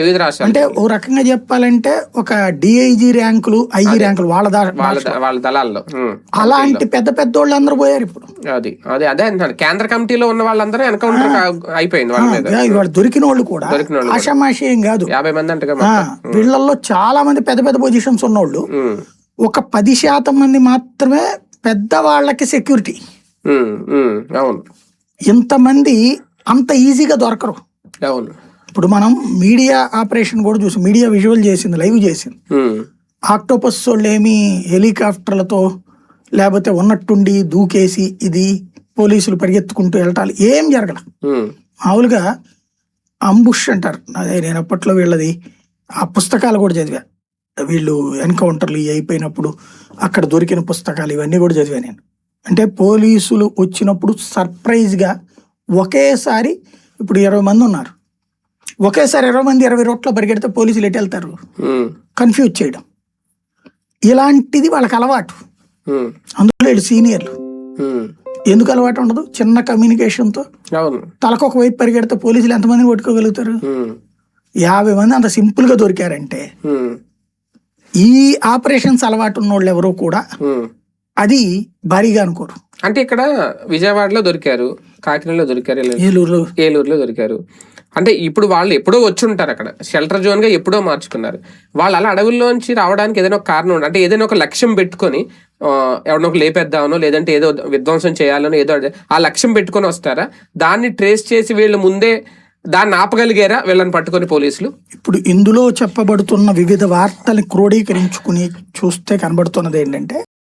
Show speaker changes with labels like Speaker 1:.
Speaker 1: వివిధ రాష్ట్రాలు
Speaker 2: అంటే ఓ రకంగా చెప్పాలంటే ఒక డిఐజీ ర్యాంకులు ఐజీ ర్యాంకులు వాళ్ళ దా
Speaker 1: వాళ్ళ దళాల్లో.
Speaker 2: అలాంటి పెద్ద పెద్ద వాళ్ళు అందరూ పోయారు ఇప్పుడు.
Speaker 1: అది అదే అదే అంటున్నాను కేంద్ర కమిటీలో ఉన్న వాళ్ళందరూ ఎన్కౌంటర్ అయిపోయింది వాళ్ళ మీద.
Speaker 2: ఇవాళ దొరికిన వాళ్ళు కూడా
Speaker 1: దొరికిన వాళ్ళు
Speaker 2: ఆషామాషి ఏం కాదు.
Speaker 1: యాభై మంది అంటగా
Speaker 2: ఆ, వీళ్ళల్లో చాలా మంది పెద్ద పెద్ద పొజిషన్స్ ఉన్నోళ్ళు. ఒక పది శాతం మంది మాత్రమే పెద్ద వాళ్ళకి సెక్యూరిటీ
Speaker 1: అవును.
Speaker 2: ఇంతమంది అంత ఈజీగా దొరకరు.
Speaker 1: అవును.
Speaker 2: ఇప్పుడు మనం మీడియా ఆపరేషన్ కూడా చూసి. మీడియా విజువల్ చేసింది లైవ్ చేసింది. ఆక్టోపస్ వాళ్ళు ఏమి హెలికాప్టర్లతో లేకపోతే ఉన్నట్టుండి దూకేసి ఇది పోలీసులు పరిగెత్తుకుంటూ వెళ్ళటాలు ఏం జరగల. మామూలుగా అంబుష్ అంటారు. అదే నేను అప్పట్లో వీళ్ళది ఆ పుస్తకాలు కూడా చదివా. వీళ్ళు ఎన్కౌంటర్లు అయిపోయినప్పుడు అక్కడ దొరికిన పుస్తకాలు ఇవన్నీ కూడా చదివా నేను. అంటే పోలీసులు వచ్చినప్పుడు సర్ప్రైజ్గా ఒకేసారి ఇప్పుడు ఇరవై మంది ఉన్నారు. ఒకేసారి ఇరవై మంది ఇరవై రోట్లో పరిగెడితే పోలీసులు ఎటు వెళ్తారు? కన్ఫ్యూజ్ చేయడం. ఇలాంటిది వాళ్ళకి అలవాటు. అందులో వీళ్ళు సీనియర్లు. ఎందుకు అలవాటు ఉండదు? చిన్న కమ్యూనికేషన్తో.
Speaker 1: అవును.
Speaker 2: తలకొక వైపు పరిగెడితే పోలీసులు ఎంతమందిని పట్టుకోగలుగుతారు?
Speaker 1: ఉమ్,
Speaker 2: యాభై మంది అంత సింపుల్గా దొరికారంటే ఈ ఆపరేషన్స్ అలవాటు ఉన్న వాళ్ళు ఎవరు కూడా. అది భారీగా అనుకోరు.
Speaker 1: అంటే ఇక్కడ విజయవాడలో దొరికారు కాకినాడలో దొరికారు ఇలా
Speaker 2: ఏలూరు
Speaker 1: ఏలూరులో దొరికారు. అంటే ఇప్పుడు వాళ్ళు ఎప్పుడో వచ్చి ఉంటారు అక్కడ. షెల్టర్ జోన్గా ఎప్పుడో మార్చుకున్నారు. వాళ్ళు అలా అడవుల్లోంచి రావడానికి ఏదైనా ఒక కారణం ఉండి అంటే ఏదైనా ఒక లక్ష్యం పెట్టుకొని ఎవరినో ఒక లేపేద్దామనో లేదంటే ఏదో విధ్వంసం చేయాలనో ఏదో ఆ లక్ష్యం పెట్టుకొని వస్తారా? దాన్ని ట్రేస్ చేసి వీళ్ళు ముందే దాన్ని ఆపగలిగారా వీళ్ళని పట్టుకొని పోలీసులు?
Speaker 2: ఇప్పుడు ఇందులో చెప్పబడుతున్న వివిధ వార్తల్ని క్రోడీకరించుకుని చూస్తే కనబడుతున్నది ఏంటంటే